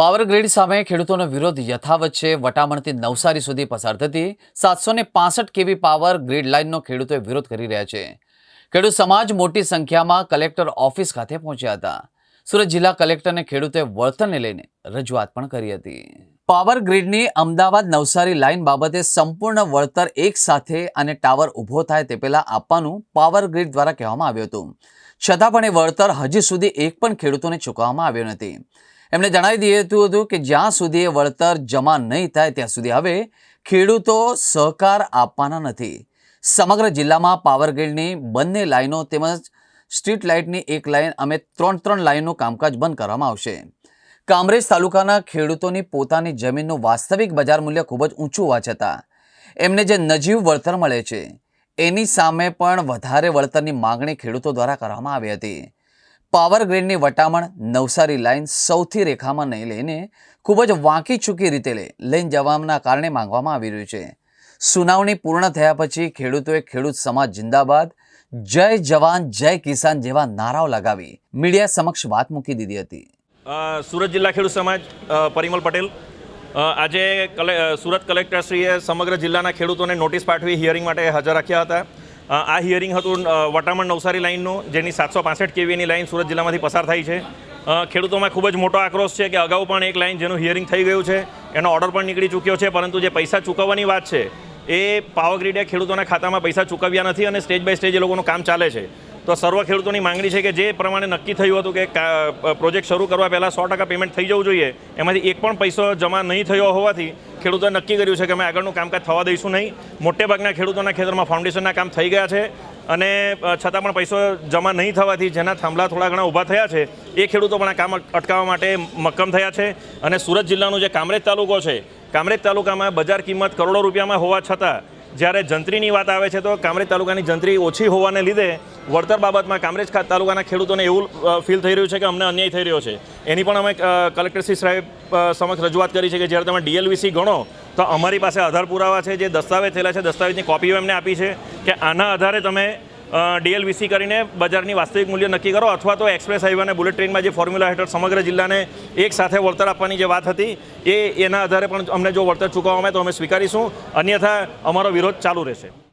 Power grid સામે ખેડૂતોનો વિરોધ યથાવત છે. વટામણથી નવસારી સુધી પસાર થતી સાતસો ને પાસઠ કેવી પાવર ગ્રીડ લાઇનનો ખેડૂતોએ વિરોધ કરી રહ્યા છે. ખેડૂત સમાજ મોટી સંખ્યામાં કલેક્ટર ઓફિસ ખાતે પહોંચ્યા હતા. સુરત જિલ્લા કલેક્ટરને ખેડૂતોએ વળતરને લઈને રજૂઆત પણ કરી હતી. પાવર ગ્રીડની અમદાવાદ નવસારી લાઇન બાબતે સંપૂર્ણ વળતર એક સાથે અને ટાવર ઊભો થાય તે પહેલાં આપવાનું પાવર ગ્રીડ દ્વારા કહેવામાં આવ્યું હતું. છતાં પણ એ વળતર હજી સુધી એક પણ ખેડૂતોને ચૂકવવામાં આવ્યું નથી. એમણે જણાવી દીધું હતું કે જ્યાં સુધી એ વળતર જમા નહીં થાય ત્યાં સુધી હવે ખેડૂતો સહકાર આપવાના નથી. સમગ્ર જિલ્લામાં પાવર ગ્રીડની બંને લાઈનો તેમજ સ્ટ્રીટ લાઇટની એક લાઇન અમે ત્રણ ત્રણ લાઇનનું કામકાજ બંધ કરવામાં આવશે. કામરેજ તાલુકાના ખેડૂતોની પોતાની જમીનનું વાસ્તવિક બજાર મૂલ્ય ખૂબ જ ઊંચું હોવા છતાં એમને જે નજીવ વળતર મળે છે, એની સામે પણ વધારે વળતરની માગણી ખેડૂતો દ્વારા કરવામાં આવી હતી. પાવર ગ્રીડની વટામણ નવસારી લાઇન સૌથી રેખામાં નહીં લઈને ખૂબ જ વાંકી ચૂકી રીતે લે- લઈને જવાના કારણે માંગવામાં આવી રહ્યું છે. સુનાવણી પૂર્ણ થયા પછી ખેડૂતોએ ખેડૂત સમાજ જિંદાબાદ, જય જવાન, જય કિસાન જેવા નારાઓ લગાવી મીડિયા સમક્ષ વાત મૂકી દીધી હતી. સુરત જિલ્લા ખેડૂત સમાજ પરિમલ પટેલ આજે સુરત કલેક્ટરશ્રીએ સમગ્ર જિલ્લાના ખેડૂતોને નોટિસ પાઠવી હિયરિંગ માટે હાજર રાખ્યા હતા. આ હિયરિંગ હતું વટામણ નવસારી લાઇનનું, જેની સાતસો પાસઠ કેવીની લાઇન સુરત જિલ્લામાંથી પસાર થાય છે. ખેડૂતોમાં ખૂબ જ મોટો આક્રોશ છે કે અગાઉ પણ એક લાઇન જેનું હિયરિંગ થઈ ગયું છે, એનો ઓર્ડર પણ નીકળી ચૂક્યો છે, પરંતુ જે પૈસા ચૂકવવાની વાત છે, એ પાવર ગ્રીડે ખેડૂતોના ખાતામાં પૈસા ચૂકવ્યા નથી અને સ્ટેજ બાય સ્ટેજ એ લોકોનું કામ ચાલે છે. તો સર્વ ખેડૂતોની માંગણી છે કે જે પ્રમાણે નક્કી થયું હતું કે પ્રોજેક્ટ શરૂ કરવા પહેલાં સો ટકા પેમેન્ટ થઈ જવું જોઈએ, એમાંથી એક પણ પૈસો જમા નહીં થયો હોવાથી ખેડૂતોએ નક્કી કર્યું છે કે અમે આગળનું કામકાજ થવા દઈશું નહીં. મોટેભાગના ખેડૂતોના ખેતરમાં ફાઉન્ડેશનના કામ થઈ ગયા છે અને છતાં પણ પૈસો જમા નહીં થવાથી જેના થાંભલા થોડા ઘણા ઊભા થયા છે, એ ખેડૂતો પણ આ કામ અટકાવવા માટે મક્કમ થયા છે. અને સુરત જિલ્લાનું જે કામરેજ તાલુકો છે, કામરેજ તાલુકામાં બજાર કિંમત કરોડો રૂપિયામાં હોવા છતાં જ્યારે જંત્રીની વાત આવે છે તો કામરેજ તાલુકાની જંત્રી ઓછી હોવાને લીધે વળતર બાબતમાં કામરેજ તાલુકાના ખેડૂતોને એવું ફીલ થઈ રહ્યું છે કે અમને અન્યાય થઈ રહ્યો છે. એની પણ અમે કલેક્ટરશ્રી સાહેબ સમક્ષ રજૂઆત કરી છે કે જ્યારે તમે ડીએલવીસી ગણો, તો અમારી પાસે આધાર પુરાવા છે, જે દસ્તાવેજ થયેલા છે, દસ્તાવેજની કોપીઓ એમને આપી છે કે આના આધારે તમે ડીએલવીસી કરીને બજારની વાસ્તવિક મૂલ્ય નક્કી કરો અથવા તો એક્સપ્રેસ હાઈવે અને બુલેટ ટ્રેનમાં જે ફોર્મ્યુલા હેઠળ સમગ્ર જિલ્લાને એક સાથે વળતર આપવાની જે વાત હતી, એ એના આધારે પણ અમને જો વળતર ચૂકવવામાં આવે તો અમે સ્વીકારીશું. અન્યથા અમારો વિરોધ ચાલુ રહેશે.